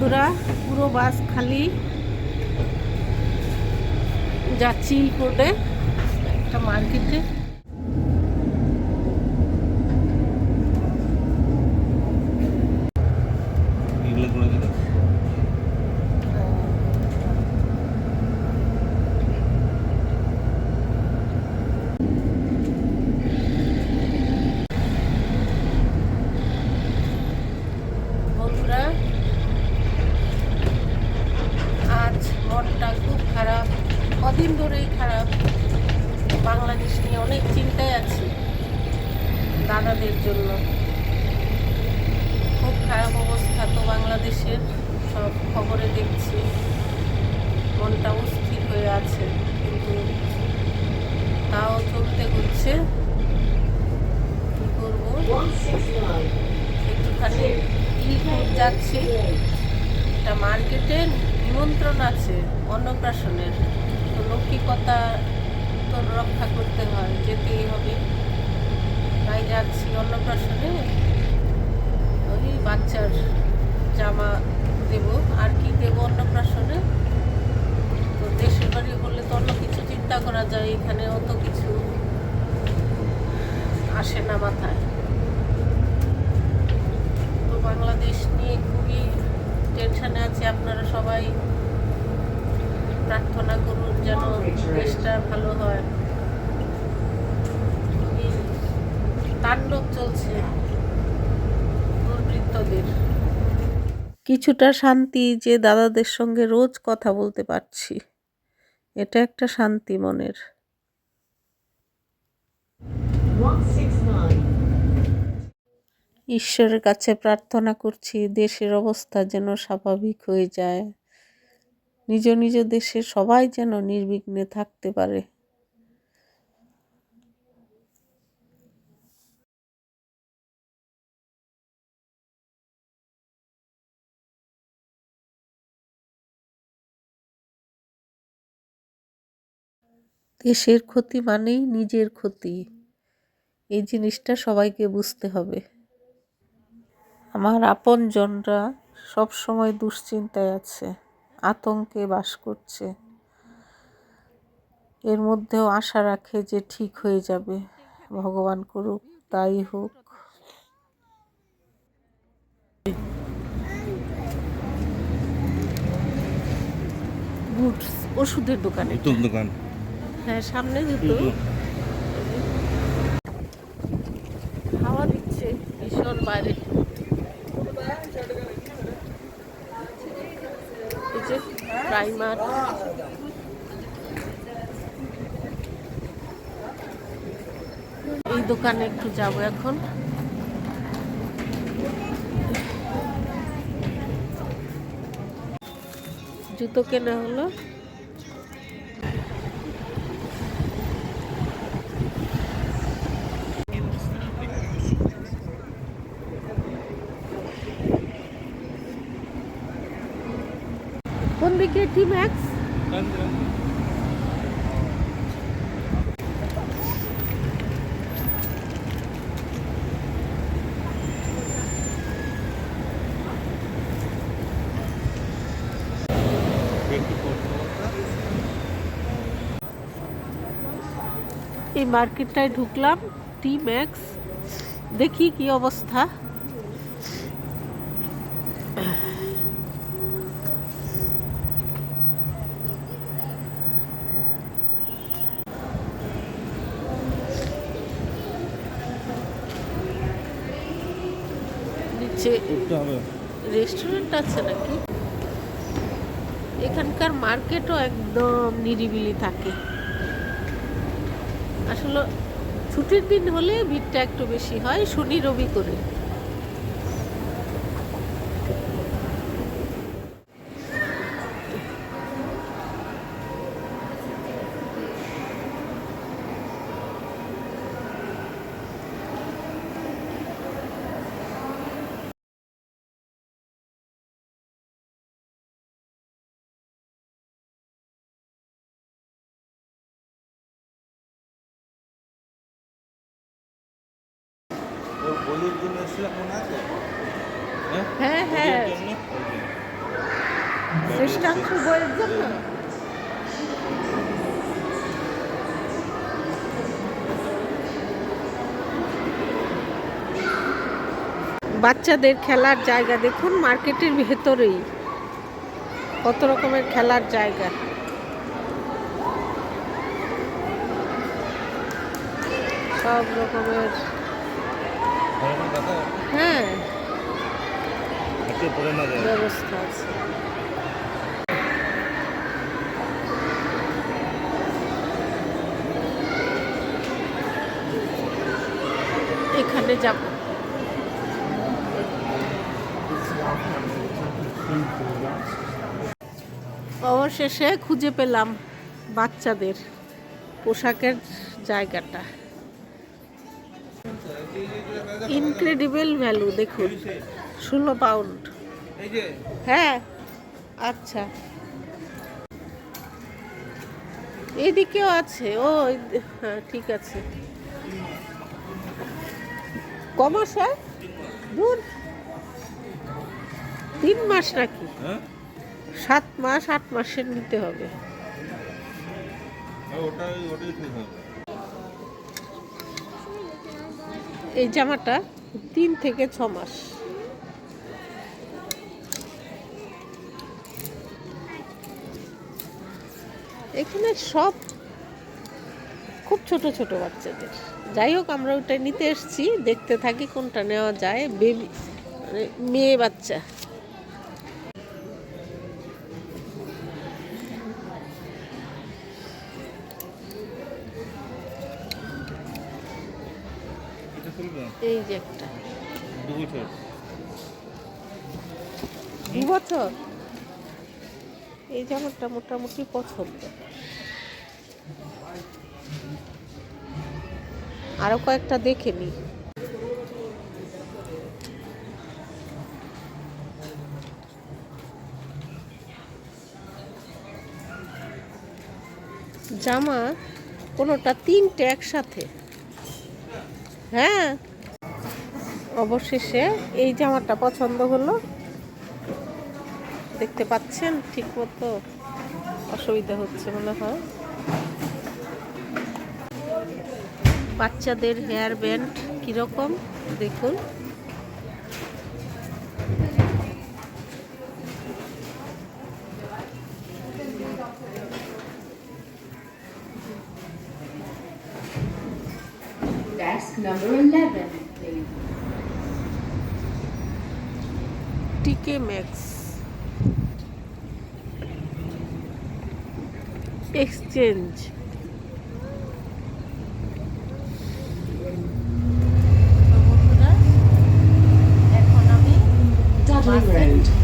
বন্ধুরা পুরো বাস খালি। যাচ্ছি কোর্টে একটা মার্কেটে এগুলো করে দিল বন্ধুরা আজ মনটা খুব খারাপ কদিন ধরেই খারাপ বাংলাদেশ নিয়ে অনেক চিন্তায় আছি দাদাদের জন্য। খুব খারাপ অবস্থা তো বাংলাদেশের, সব খবরে দেখছি। মনটা অস্থির হয়ে আছে, কিন্তু তাও চলতে হচ্ছে। কী করব? একটুখানি যাচ্ছি। একটা মার্কেটে নিমন্ত্রণ আছে অন্নপ্রাশনের। তো লৌকিকতা তো রক্ষা করতে হয়, যেতেই হবে। তাই যাচ্ছি অন্নপ্রাশনে ওই বাচ্চার জামা দেব। আর কি দেব অন্নপ্রাশনে তো দেশের বাড়ি হলে তো অন্য কিছু চিন্তা করা যায়, এখানে অত কিছু আসে না মাথায়। তো বাংলাদেশ নিয়ে খুবই টেনশনে আছি আপনারা সবাই। প্রার্থনা করুন। যেন দেশটা ভালো হয়। তাণ্ডব চলছে দুর্বৃত্তদের। কিছুটা শান্তি যে দাদাদের সঙ্গে রোজ কথা বলতে পারছি, এটা একটা শান্তি মনের। ঈশ্বরের কাছে প্রার্থনা করছি, দেশের অবস্থা যেন স্বাভাবিক হয়ে যায়। নিজ নিজ দেশে সবাই যেন নির্বিঘ্নে থাকতে পারে। দেশের ক্ষতি মানেই নিজের ক্ষতি। এই জিনিসটা সবাইকে বুঝতে হবে। আমার আপনজনরা সব সময় দুশ্চিন্তায় আছে। আতঙ্কে বাস করছে। এর মধ্যেও আশা রাখে যে ঠিক হয়ে যাবে। ভগবান করুক তাই হোক। ওষুধের দোকানে দোকান। হ্যাঁ সামনে দুটো। হাওয়া দিচ্ছে ভীষণ বাইরে এই যে এই দোকানে একটু যাব এখন। জুতো কেনা হলো। কোন দিকে টি ম্যাক্স এই মার্কেটটায় ঢুকলাম টি ম্যাক্স দেখি কি অবস্থা করতে হবে। রেস্টুরেন্ট আছে নাকি? এখানকার মার্কেটও একদম নিরিবিলি থাকে। আসলে ছুটির দিন হলে ভিড়টা একটু বেশি হয়, শনি, রবি করে। বলির জন্য এসেছিলাম মনে আছে? হ্যাঁ? হ্যাঁ হ্যাঁ। শ্রেষ্ঠাংশ বইয়ের জন্য। বাচ্চাদের খেলার জায়গা দেখুন মার্কেটের ভেতরেই। কত রকমের খেলার জায়গা। সব রকমের হ্যাঁ। ব্যবস্থা আছে। এখানে যাব। অবশেষে খুঁজে পেলাম বাচ্চাদের পোশাকের জায়গাটা। ইনক্রেডিবল ভ্যালু দেখুন। ষোলো পাউন্ড হ্যাঁ। আচ্ছা। এদিকেও আছে। ও হ্যাঁ ঠিক আছে। কমাস হয়? দূর তিন মাস নাকি? হ্যাঁ। সাত মাস আট মাসের নিতে হবে। আর ওটাই ওটাই এই জামাটা তিন থেকে ছ মাস। এখানে সব খুব ছোট ছোট বাচ্চাদের। যাই হোক, আমরা ওটা নিতে এসছি, দেখতে থাকি কোনটা নেওয়া যায়। বেবি মানে মেয়ে বাচ্চা। এই যে একটা। দু বছর। দু বছর? এই জামাটা মোটামুটি পছন্দ। আরও কয়েকটা দেখে নি। জামা কোনোটা তিনটে একসাথে। হ্যাঁ? অবশেষে এই জামাটা পছন্দ হলো। দেখতে পাচ্ছেন ঠিক মতো অসুবিধা হচ্ছে মনে হয়। বাচ্চাদের হেয়ার ব্যান্ড কীরকম দেখুন। Number 11, টিকে ম্যাক্স এক্সচেঞ্জ Dudley Road.